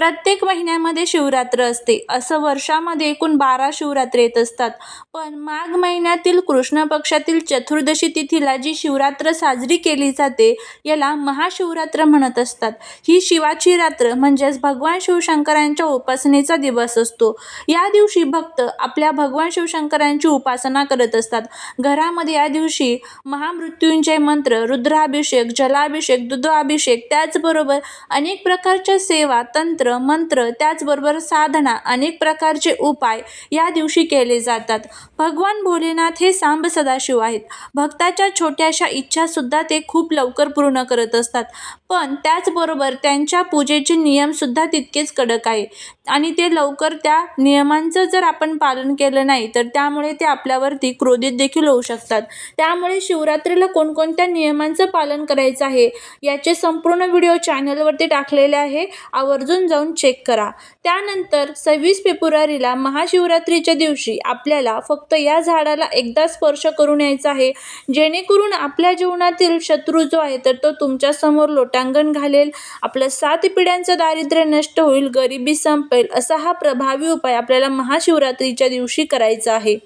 प्रत्येक महिन्यामध्ये शिवरात्र असते. असं वर्षामध्ये एकूण बारा शिवरात्र येत असतात. पण माघ महिन्यातील कृष्ण पक्षातील चतुर्दशी तिथीला जी शिवरात्र साजरी केली जाते याला महाशिवरात्र म्हणत असतात. ही शिवाची रात्र म्हणजेच भगवान शिवशंकरांच्या उपासनेचा दिवस असतो. या दिवशी भक्त आपल्या भगवान शिवशंकरांची उपासना करत असतात. घरामध्ये या दिवशी महामृत्युंजय मंत्र रुद्राभिषेक जलाभिषेक दुधाभिषेक त्याचबरोबर अनेक प्रकारच्या सेवा तंत्र मंत्र त्याचबरोबर साधना अनेक प्रकारचे उपाय या दिवशी केले जातात. भगवान भोलेनाथ हे सांब सदाशिव आहेत. भक्ताच्या छोट्याशा इच्छासुद्धा ते खूप लवकर पूर्ण करत असतात. पण त्याचबरोबर त्यांच्या पूजेचे नियमसुद्धा तितकेच कडक आहे. आणि ते लवकर त्या नियमांचं जर आपण पालन केलं नाही तर त्यामुळे ते आपल्यावरती क्रोधित देखील होऊ शकतात. त्यामुळे शिवरात्रीला कोणकोणत्या नियमांचं पालन करायचं आहे याचे संपूर्ण व्हिडिओ चॅनलवरती टाकलेले आहे. आवर्जून जाऊन चेक करा. त्यानंतर सव्वीस फेब्रुवारीला महाशिवरात्रीच्या दिवशी आपल्याला फक्त या झाडाला एकदा स्पर्श करून यायचा आहे. जेणेकरून आपल्या जीवनातील शत्रू जो आहे तर तो तुमच्यासमोर लोटांगण घालेल. आपलं सात पिढ्यांचं दारिद्र्य नष्ट होईल गरिबी संपेल असा हा प्रभावी उपाय आपल्याला महाशिवरात्रीच्या दिवशी करायचा आहे.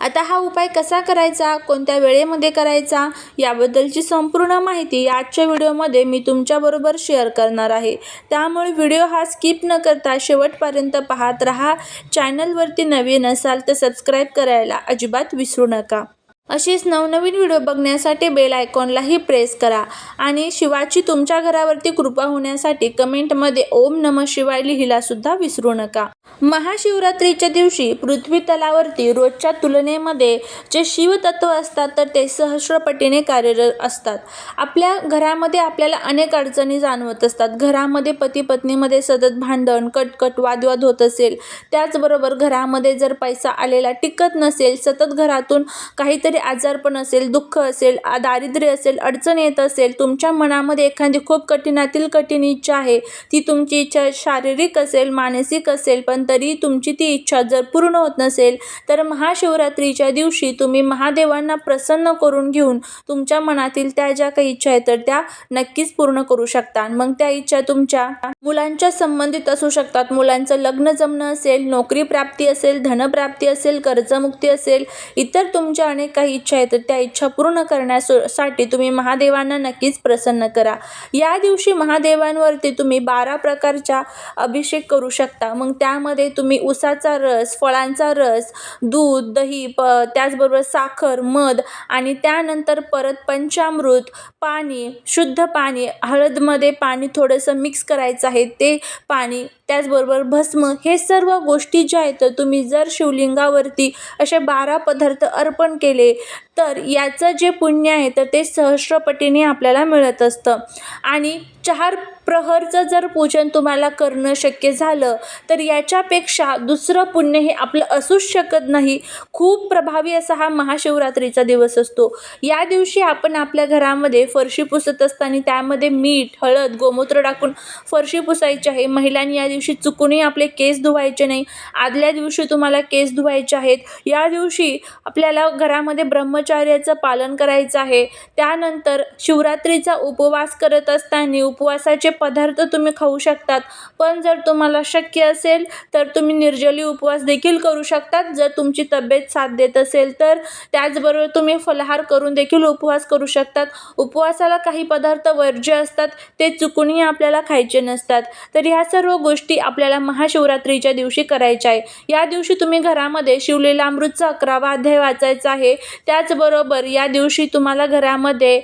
आता हा उपाय कसा करायचा? कोणत्या वेळेमध्ये करायचा? याबद्दलची संपूर्ण माहिती आजच्या व्हिडिओमध्ये मी तुमच्याबरोबर शेअर करणार आहे. त्यामुळे व्हिडिओ हा स्किप न करता शेवटपर्यंत पाहत राहा. चॅनलवरती नवीन असाल तर सबस्क्राईब करायला अजिबात विसरू नका. अशीच नवनवीन व्हिडिओ बघण्यासाठी बेल आयकॉनलाही प्रेस करा. आणि शिवाची तुमच्या घरावरती कृपा होण्यासाठी कमेंटमध्ये ओम नम शिवाय लिहिलासुद्धा विसरू नका. महाशिवरात्रीच्या दिवशी पृथ्वी तलावरती रोजच्या तुलनेमध्ये जे शिवतत्व असतात तर ते सहस्रपटीने कार्यरत असतात. आपल्या घरामध्ये आपल्याला अनेक अडचणी जाणवत असतात. घरामध्ये पती पत्नीमध्ये सतत भांडण कटकट वादवाद होत असेल. त्याचबरोबर घरामध्ये जर पैसा आलेला टिकत नसेल सतत घरातून काहीतरी आजारपण असेल दुःख असेल दारिद्र्य असेल अडचण येत असेल तुमच्या मनामध्ये एखादी खूप कठीणातील कठीण इच्छा आहे ती तुमची इच्छा शारीरिक असेल मानसिक असेल पण तरी तुमची ती इच्छा जर पूर्ण होत नसेल तर महाशिवरात्रीच्या दिवशी तुम्ही महादेवांना प्रसन्न करून घेऊन तुमच्या मनातील त्या ज्या काही इच्छा आहेत तर त्या नक्कीच पूर्ण करू शकता. मग त्या इच्छा तुमच्या मुलांच्या संबंधित असू शकतात. मुलांचं लग्न जमणं असेल नोकरी प्राप्ती असेल धनप्राप्ती असेल कर्जमुक्ती असेल इतर तुमच्या अनेक काही इच्छा आहेत तर त्या इच्छा पूर्ण करण्यासाठी तुम्ही महादेवांना नक्कीच प्रसन्न करा. या दिवशी महादेवांवरती तुम्ही बारा प्रकारच्या अभिषेक करू शकता. मग त्यामध्ये तुम्ही उसाचा रस फळांचा रस दूध दही प त्याचबरोबर साखर मध आणि त्यानंतर परत पंचामृत पाणी शुद्ध पाणी हळदमध्ये पाणी थोडंसं मिक्स करायचं आहे. ते पाणी त्याचबरोबर भस्म हे सर्व गोष्टी ज्या आहेत तर तुम्ही जर शिवलिंगावरती असे बारा पदार्थ अर्पण केले तर याचं जे पुण्य आहे तर ते सहस्रपटीने आपल्याला मिळत असतं. आणि चार प्रहरचं जर पूजन तुम्हाला करणं शक्य झालं तर याच्यापेक्षा दुसरं पुण्य हे आपलं असूच शकत नाही. खूप प्रभावी असा हा महाशिवरात्रीचा दिवस असतो. या दिवशी आपण आपल्या घरामध्ये फरशी पुसत असताना त्यामध्ये मीठ हळद गोमूत्र टाकून फरशी पुसायची आहे. महिलांनी या दिवशी चुकूनही आपले केस धुवायचे नाही. आदल्या दिवशी तुम्हाला केस धुवायचे आहेत. या दिवशी आपल्याला घरामध्ये ब्रह्म ब्रह्मचार्याचं पालन करायचं आहे. त्यानंतर शिवरात्रीचा उपवास करत असताना उपवासाचे पदार्थ तुम्ही खाऊ शकतात. पण जर तुम्हाला शक्य असेल तर तुम्ही निर्जली उपवास देखील करू शकतात. जर तुमची तब्येत साथ देत असेल तर त्याचबरोबर तुम्ही फलाहार करून देखील उपवास करू शकतात. उपवासाला काही पदार्थ वर्ज्य असतात ते चुकूनही आपल्याला खायचे नसतात. तर ह्या सर्व गोष्टी आपल्याला महाशिवरात्रीच्या दिवशी करायच्या आहे. या दिवशी तुम्ही घरामध्ये शिवलीलामृतचा अकरावा अध्याय वाचायचा आहे. त्याच त्याचबरोबर या दिवशी तुम्हाला घरामध्ये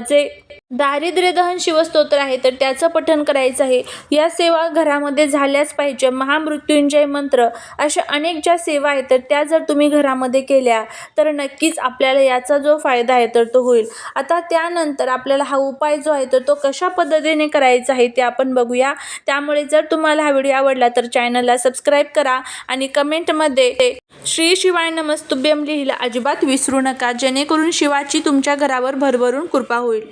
जे दारिद्र्य दहन शिवस्तोत्र आहे तर त्याचं पठण करायचं आहे. या सेवा घरामध्ये झाल्याच पाहिजे. महामृत्युंजय मंत्र अशा अनेक ज्या सेवा आहेत तर त्या जर तुम्ही घरामध्ये केल्या तर नक्कीच आपल्याला याचा जो फायदा आहे तर तो होईल. आता त्यानंतर आपल्याला हा उपाय जो आहे तर तो कशा पद्धतीने करायचा आहे ते आपण बघूया. त्यामुळे जर तुम्हाला हा व्हिडिओ आवडला तर चॅनलला सबस्क्राईब करा आणि कमेंटमध्ये श्री शिवाय नमस्तुभ्यम लिहिला अजिबात विसरू नका. जेणेकरून शिवाची तुमच्या घरावर भरभरून कृपा होईल.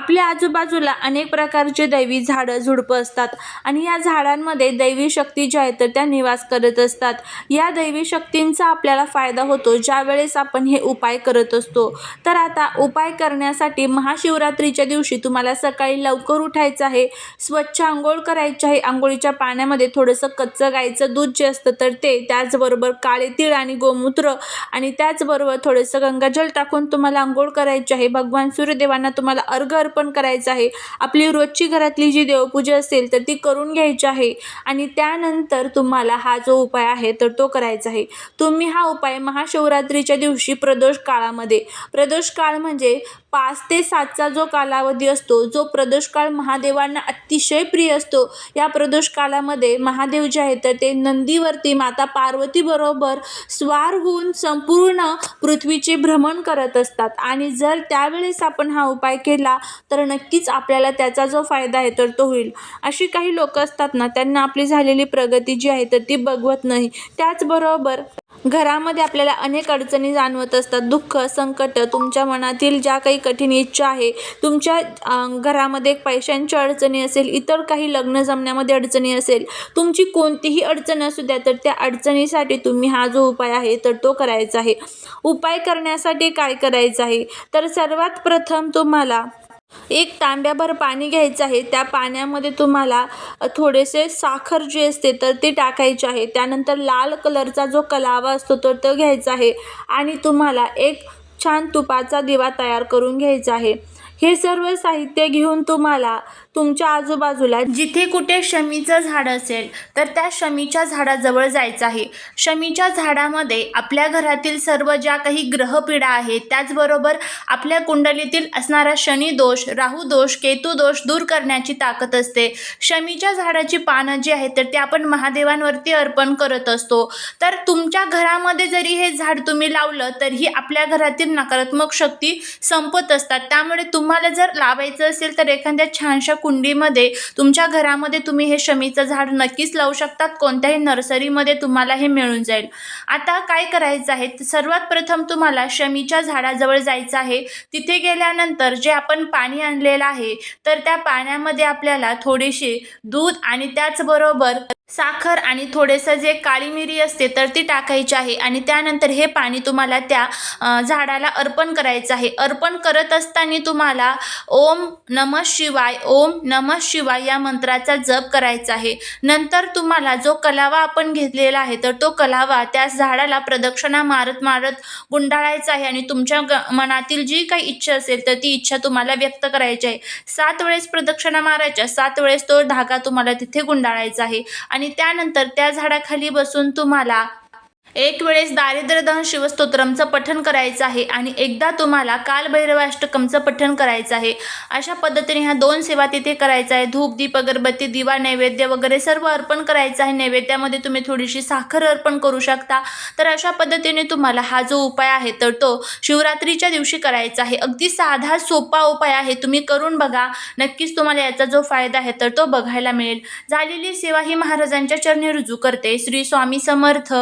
आपल्या आजूबाजूला अनेक प्रकारचे दैवी झाडं झुडपं असतात. आणि या झाडांमध्ये दैवी शक्ती ज्या आहेत तर त्या निवास करत असतात. या दैवी शक्तींचा आपल्याला फायदा होतो ज्यावेळेस आपण हे उपाय करत असतो. तर आता उपाय करण्यासाठी महाशिवरात्रीच्या दिवशी तुम्हाला सकाळी लवकर उठायचं आहे. स्वच्छ आंघोळ करायची आहे. आंघोळीच्या पाण्यामध्ये थोडंसं कच्चं गाईचं दूध जे असतं तर ते त्याचबरोबर काळे तीळ आणि गोमूत्र आणि त्याचबरोबर थोडंसं गंगाजल टाकून तुम्हाला आंघोळ करायची आहे. भगवान सूर्यदेवांना तुम्हाला अर्घ अर्पण करायचं आहे. आपली रोजची घरातली जी देवपूजा असेल तर ती करून घ्यायची आहे. आणि त्यानंतर तुम्हाला हा जो उपाय आहे तर तो करायचा आहे. तुम्ही हा उपाय महाशिवरात्रीच्या दिवशी प्रदोष काळामध्ये. प्रदोष काळ म्हणजे पाच ते सातचा जो कालावधी असतो जो प्रदोष काळ महादेवांना अतिशय प्रिय असतो या प्रदोष काळामध्ये महादेव जे आहेत तर ते नंदीवरती माता पार्वतीबरोबर स्वार होऊन संपूर्ण पृथ्वीचे भ्रमण करत असतात. आणि जर त्यावेळेस आपण हा उपाय केला तर नक्कीच आपल्याला त्याचा जो फायदा आहे तर तो होईल. अशी काही लोक असतात ना त्यांना आपली झालेली प्रगती जी आहे तर ती बघवत नाही. त्याचबरोबर घरामध्ये आपल्याला अनेक अडचणी जाणवत असतात. दुःख संकट तुमच्या मनातील ज्या काही कठीण इच्छा आहे तुमच्या घरामध्ये पैशांची अडचणी असेल इतर काही लग्न जमण्यामध्ये अडचणी असेल तुमची कोणतीही अडचण असू द्या तर त्या अडचणीसाठी तुम्ही हा जो उपाय आहे तर तो करायचा आहे. उपाय करण्यासाठी काय करायचं आहे? तर सर्वात प्रथम तुम्हाला एक तांब्याभर पाणी घ्यायचं आहे. त्या पाण्यामध्ये तुम्हाला थोडेसे साखर जे असते तर ते टाकायचे आहे. त्यानंतर लाल कलरचा जो कलावा असतो तर तो घ्यायचा आहे. आणि तुम्हाला एक छान तुपाचा दिवा तयार करून घ्यायचा आहे. हे सर्व साहित्य घेऊन तुम्हाला तुमच्या आजूबाजूला जिथे कुठे शमीचं झाड असेल तर त्या शमीच्या झाडाजवळ जायचं आहे. शमीच्या झाडामध्ये आपल्या घरातील सर्व ज्या काही ग्रहपीडा आहेत त्याचबरोबर आपल्या कुंडलीतील असणारा शनी दोष राहू दोष केतू दोष दूर करण्याची ताकद असते. शमीच्या झाडाची पानं जी आहेत तर ते आपण महादेवांवरती अर्पण करत असतो. तर तुमच्या घरामध्ये जरी हे झाड तुम्ही लावलं तरीही आपल्या घरातील नकारात्मक शक्ती संपत असतात. त्यामुळे तुम तुम्हाला जर लावायचं असेल तर एखाद्या छानशा कुंडीमध्ये तुमच्या घरामध्ये तुम्ही हे शमीचं झाड नक्कीच लावू शकतात. कोणत्याही नर्सरीमध्ये तुम्हाला हे मिळून जाईल. आता काय करायचं आहे? सर्वात प्रथम तुम्हाला शमीच्या झाडाजवळ जायचं आहे. तिथे गेल्यानंतर जे आपण पाणी आणलेलं आहे तर त्या पाण्यामध्ये आपल्याला थोडीशी दूध आणि त्याचबरोबर साखर आणि थोडेसं जे काळी मिरी असते तर ती टाकायची आहे. आणि त्यानंतर हे पाणी तुम्हाला त्या झाडाला अर्पण करायचं आहे. अर्पण करत असताना तुम्हाला ओम नम शिवाय ओम नम शिवाय या मंत्राचा जप करायचा आहे. नंतर तुम्हाला जो कलावा आपण घेतलेला आहे तर तो कलावा त्या झाडाला प्रदक्षिणा मारत मारत गुंडाळायचा आहे. आणि तुमच्या ग मनातील जी काही इच्छा असेल तर ती इच्छा तुम्हाला व्यक्त करायची आहे. सात वेळेस प्रदक्षिणा मारायच्या सात वेळेस तो धागा तुम्हाला तिथे गुंडाळायचा आहे. आणि त्यानंतर त्या झाडाखाली बसून तुम्हाला एक वेळेस दारिद्र्यदहन शिवस्तोत्रमचं पठण करायचं आहे आणि एकदा तुम्हाला कालभैरवाष्टकमचं पठण करायचं आहे. अशा पद्धतीने ह्या दोन सेवा तिथे करायचं आहे. धूप दीप अगरबत्ती दिवा नैवेद्य वगैरे सर्व अर्पण करायचं आहे. नैवेद्यामध्ये तुम्ही थोडीशी साखर अर्पण करू शकता. तर अशा पद्धतीने तुम्हाला हा जो उपाय आहे तर तो शिवरात्रीच्या दिवशी करायचा आहे. अगदी साधा सोपा उपाय आहे. तुम्ही करून बघा. नक्कीच तुम्हाला याचा जो फायदा आहे तर तो बघायला मिळेल. झालेली सेवा ही महाराजांच्या चरणी रुजू करते. श्री स्वामी समर्थ.